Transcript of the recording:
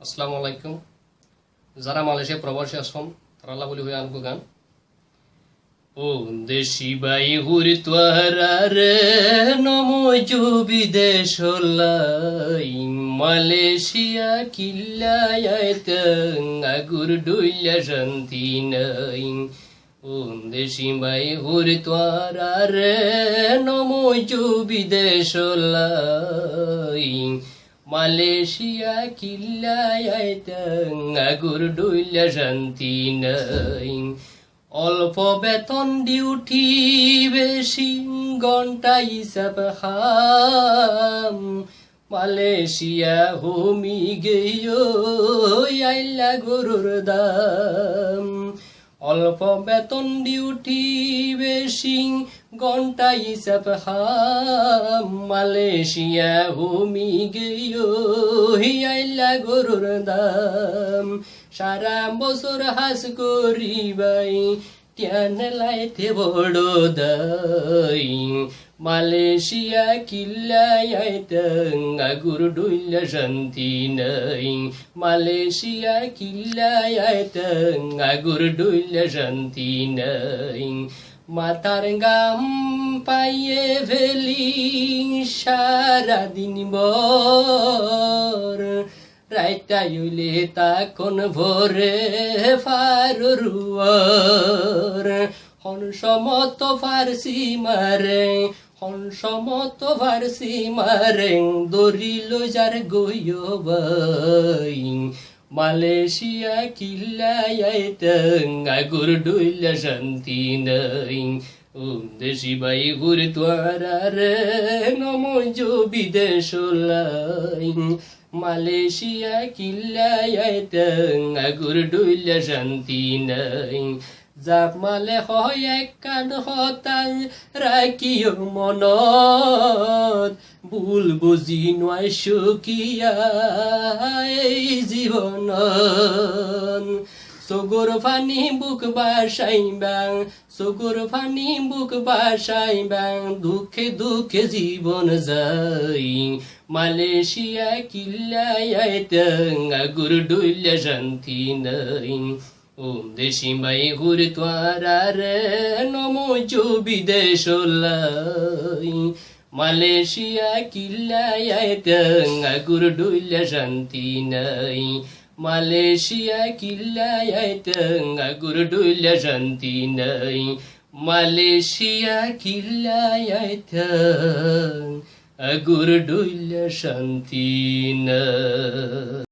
আসসালামু আলাইকুম। যারা মালয়েশিয়া প্রবাসী আছেন তারা বলি হয়ে আনব গান। ও দেশি বাই হুরি তোহার নমো মালয়েশিয়া কিল্লায়াত আগুর ডুইলা শান্তি নাই। ও দেশি বাই হুরি তোহার নমো জো বিদেশ মালয়েশিয়া কিল্লায়াত আগুর ডুইলা শান্তি অল্প বেতন ডিউটি বেশি ঘণ্টা হিসাব হাম মালয়েশিয়া হোমি গেয় আইলা গরুর দাম অল্প বেতন ডিউটি বেশি ঘণ্টা হিসাব হাম, মালয়েশিয়া হুমি গেয় হিয়াইলা গরুর দাম। সারা বছর হাস করিবাই লাইতে বড় দাই মালয়েশিয়া কিল্লায়াইতং আগুর ডুইলা শান্তি নাই মালয়েশিয়া কিল্লায়াইতং আগুর ডুইলা শান্তি নাই মাতার গাম পাইয়ে ফেলি সারাদিন বর রাইতাইলে তাকন ভোরে ফারুয়ার হন সমত ফারসি মারে, হন সমত ফারসি মারে, দরিল যার গইয়বাই মালয়েশিয়া কিল্লায়াইতং আগুর ডুইলা শান্তি নাই। ওম দেশি বাই তোয়ারে নমো জো বিদেশ মালয়েশিয়া কিল্লায়াইতং আগুর ডুইলা শান্তি নাই জাপ মালে হয় এক কান হতাং রাখিও মনত ভুল বুঝি নয় সুকিয়া এই জীবন সগর ফানি বুক বাসাইবাং সগর ফানি বুক বাসাইবাং দুঃখে দুঃখে জীবন যাই মালয়েশিয়া কিল্লায়াইতং আগুর ডুইলা শান্তি নাই ওম দেশি মাই হুর তোয়ার নমো জো বিদেশ মালয়েশিয়া কিল্লায়াইতং আগুর ডুইলা শান্তি নাই মালয়েশিয়া কিল্লায় আগুর ডুইলা শান্তি নাই মালয়েশিয়া কিল্লায় আগুর ডুইলা শান্তি নাই